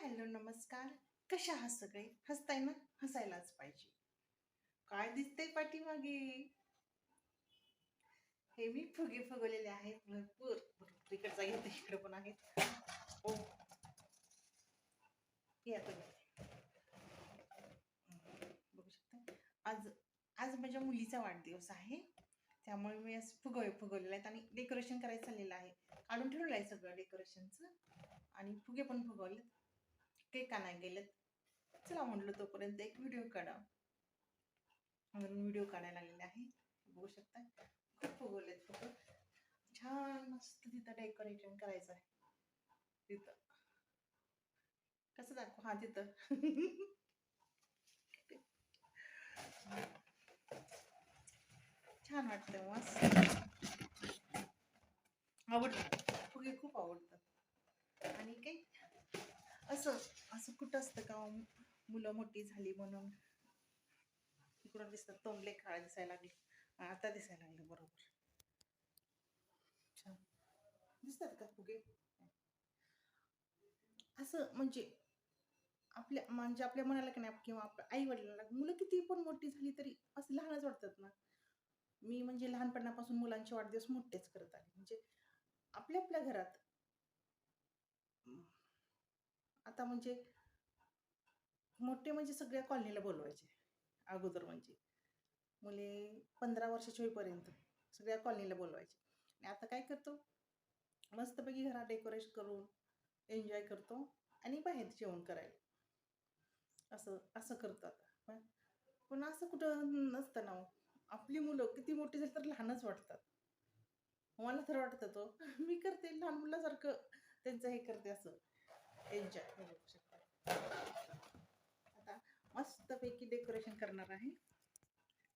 Hello नमस्कार. कशा आहात सगळे? हसताय ना? हसायलाच पाहिजे. काय दिसतंय पाठीमागे? हे मी फुगे फुगवलेले आहेत. भरपूर. भरपूर इकडचा घेते इकडे पण आहेत. हो. ओ या बघू. शकता. आज आज माझ्या मुलीचा वाढदिवस आहे. त्यामुळे मी असं फुगवे फुगवलेले आहेत आणि डेकोरेशन करायचं चाललेलं आहे. काढून ठेवलेलं आहे सगळं डेकोरेशनचं आणि फुगे पण फुगवलेत. केक आणायला गेलेत? चला म्हटलं तोपर्यंत एक व्हिडिओ काढा. म्हणून व्हिडिओ काढायला लागलेला आहे. बघू शकता खूप फुगवलेत फोटो. छान मस्त तिथं डेकोरेशन करायचं आहे. तिथं. कसं दाखवू? हा तिथं. छान वाटतं मस्त. आवडतं. फुगे खूप आवडतात आणि काही असं असं कुठं असतं का हो? मुलं मोठी झाली म्हणून. इकडून दिसतात तोंडले काळा दिसायला लागले. आता दिसायला लागले बरोबर. छान. दिसतात का फुगे? असं म्हणजे आपल्या म्हणजे आपल्या मनाला की नाही किंवा आपल्या आई वडिलांना मुलं किती पण मोठी झाली तरी असं लहानच वाटतात ना. मी म्हणजे लहानपणापासून मुलांचे वाढदिवस मोठेच करत आले. म्हणजे आपल्या आपल्या घरात आता म्हणजे मोठे म्हणजे सगळ्या कॉलनीला बोलवायचे अगोदर म्हणजे. मुले पंधरा वर्षाची होईपर्यंत सगळ्या कॉलनीला बोलवायचे. आणि आता काय करतो? मस्तपैकी घरात डेकोरेशन करून एन्जॉय करतो आणि बाहेर जेवण करायला. असं असं करतो आता. पण पण असं कुठं नसतं ना हो. आपली मुलं किती मोठी झाली तर लहानच वाटतात. मला तर वाटतं तो. मी करते लहान मुलासारखं त्यांचं हे करते असं. एन्जॉय करू शकता. आता मस्तपैकी डेकोरेशन करणार आहे.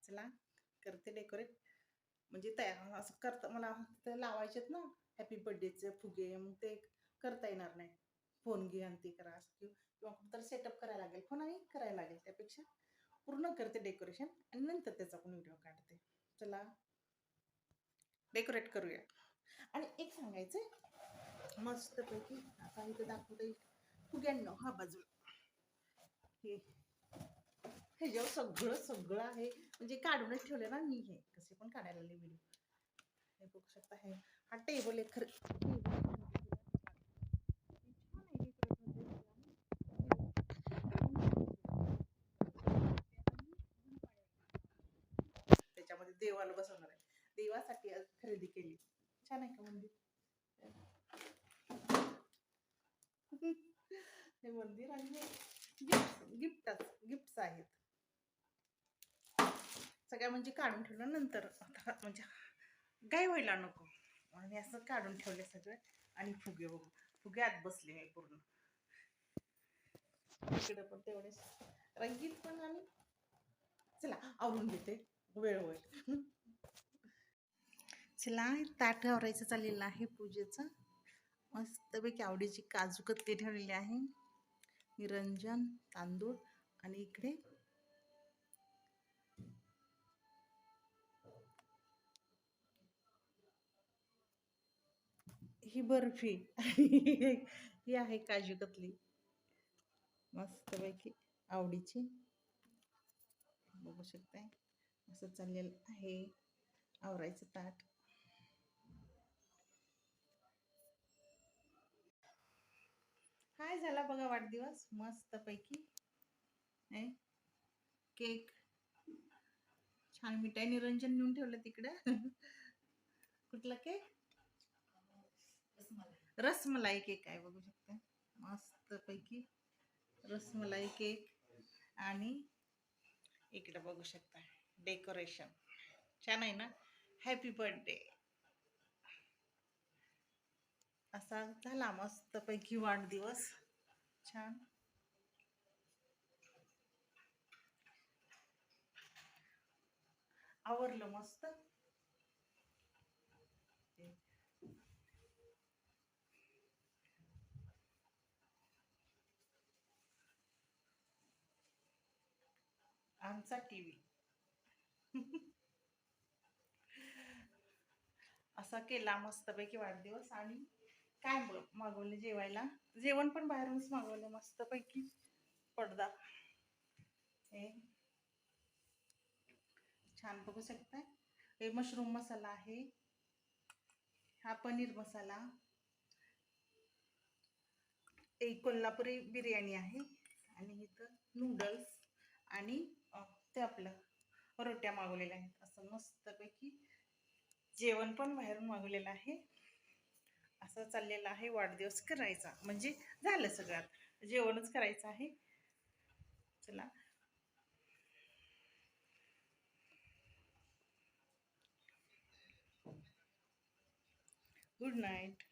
चला करते डेकोरेट म्हणजे तयार असं करता मला ते लावायचेत ना. हॅपी बर्थडेचे फुगे मग ते करता येणार नाही. फोन घे आणि ते करा. असं किंवा तर सेटअप करायला लागेल. फोन आणि करायला लागेल त्यापेक्षा. पूर्ण करते डेकोरेशन आणि नंतर त्याचा पण व्हिडिओ काढते. चला डेकोरेट करूया. आणि एक सांगायचं मस्तपैकी आता इथं दाखवता. येईल हा बाजूला. हे. ह्याच्यावर सगळं सगळं आहे म्हणजे काढूनच ठेवले ना मी हे. कसे पण काढायला लागले व्हिडिओ हे बघू शकता हे. हा टेबल आहे खरं. त्याच्यामध्ये देवाला बसवणार आहे. देवासाठी खरेदी केली. छान आहे का मंदिर? हे मंदिर आणि गिफ्ट गिफ्टच गिफ्ट्स आहेत. सगळ्या म्हणजे काढून ठेवलं नंतर आता म्हणजे गाय व्हायला नको. आणि असं काढून ठेवले सगळं. आणि फुगे बघू फुगे आत बसले मी पूर्ण. तिकडं पण तेवढेच. रंगीत पण आणि चला आवरून घेते. वेळ होईल. चला ताट आवरायचं चाललेलं आहे पूजेचं. मस्तपैकी आवडीची काजू कतली ठेवलेली आहे. निरंजन तांदूळ आणि इकडे ही बर्फी. ही आहे काजू कतली. मस्तपैकी आवडीची. बघू शकताय. असं चाललेलं आहे. आवरायचं ताट. काय झाला बघा वाढदिवस? मस्तपैकी. केक. छान मिठाई निरंजन नेऊन ठेवलं तिकडं. कुठला केक? रसमलाई केक आहे बघू शकता. मस्तपैकी रसमलाई केक. आणि इकडे बघू शकता. डेकोरेशन. छान आहे ना? हॅपी बर्थडे असा झाला मस्तपैकी वाढदिवस. छान. आवरलं मस्त. आमचा टीव्ही. असा केला मस्तपैकी वाढदिवस आणि काय मागवले जेवायला? जेवण पण बाहेरूनच मागवलं मस्तपैकी. पडदा. हे. छान बघू शकताय. हे मशरूम मसाला आहे. हा पनीर मसाला. एक कोल्हापुरी बिर्याणी आहे. आणि इथं नूडल्स आणि ते आपलं रोट्या मागवलेल्या आहेत. असं मस्तपैकी जेवण पण बाहेरून मागवलेलं आहे. असं चाललेला आहे वाढदिवस करायचा. म्हणजे झालं सगळं जेवणच करायचं आहे. चला. Good night